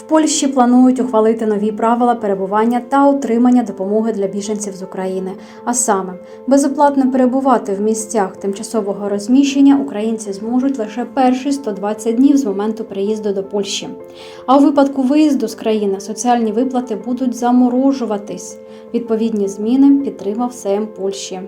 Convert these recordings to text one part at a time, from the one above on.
В Польщі планують ухвалити нові правила перебування та отримання допомоги для біженців з України. А саме, безоплатно перебувати в місцях тимчасового розміщення українці зможуть лише перші 120 днів з моменту приїзду до Польщі. А у випадку виїзду з країни соціальні виплати будуть заморожуватись. Відповідні зміни підтримав СМ Польщі.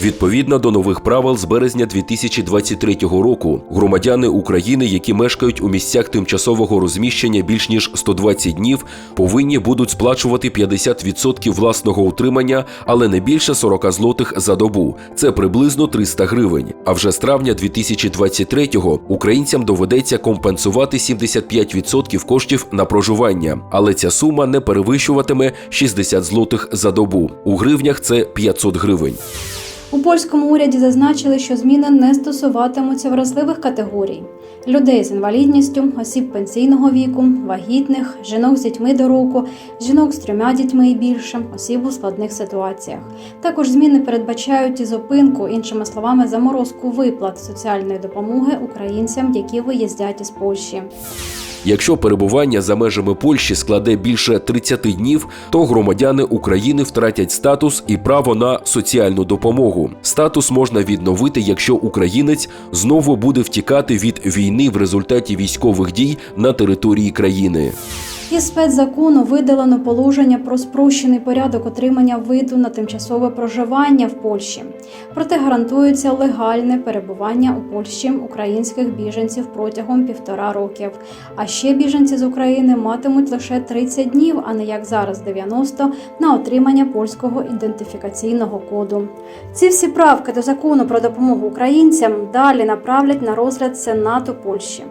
Відповідно до нових правил з березня 2023 року, громадяни України, які мешкають у місцях тимчасового розміщення більш ніж 120 днів, повинні будуть сплачувати 50% власного утримання, але не більше 40 злотих за добу. Це приблизно 300 гривень. А вже з травня 2023-го українцям доведеться компенсувати 75% коштів на проживання, але ця сума не перевищуватиме 60 злотих за добу. У гривнях це 500 гривень. У польському уряді зазначили, що зміни не стосуватимуться вразливих категорій: людей з інвалідністю, осіб пенсійного віку, вагітних, жінок з дітьми до року, жінок з трьома дітьми і більше, осіб у складних ситуаціях. Також зміни передбачають і зупинку, іншими словами, заморозку виплат соціальної допомоги українцям, які виїздять із Польщі. Якщо перебування за межами Польщі складе більше 30 днів, то громадяни України втратять статус і право на соціальну допомогу. Статус можна відновити, якщо українець знову буде втікати від війни в результаті військових дій на території країни. Із спецзакону видалено положення про спрощений порядок отримання виду на тимчасове проживання в Польщі. Проте гарантується легальне перебування у Польщі українських біженців протягом півтора років. А ще біженці з України матимуть лише 30 днів, а не як зараз 90, на отримання польського ідентифікаційного коду. Ці всі правки до закону про допомогу українцям далі направлять на розгляд Сенату Польщі.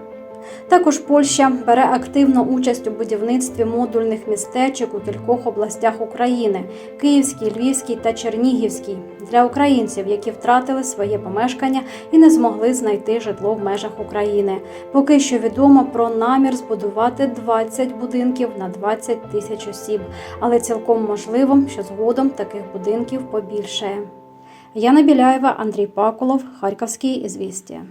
Також Польща бере активну участь у будівництві модульних містечок у кількох областях України Київській, Львівській та Чернігівській для українців, які втратили своє помешкання і не змогли знайти житло в межах України. Поки що відомо про намір збудувати 20 будинків на 20 тисяч осіб, але цілком можливо, що згодом таких будинків побільшає. Яна Біляєва, Андрій Пакулов, Харківський ізвістія.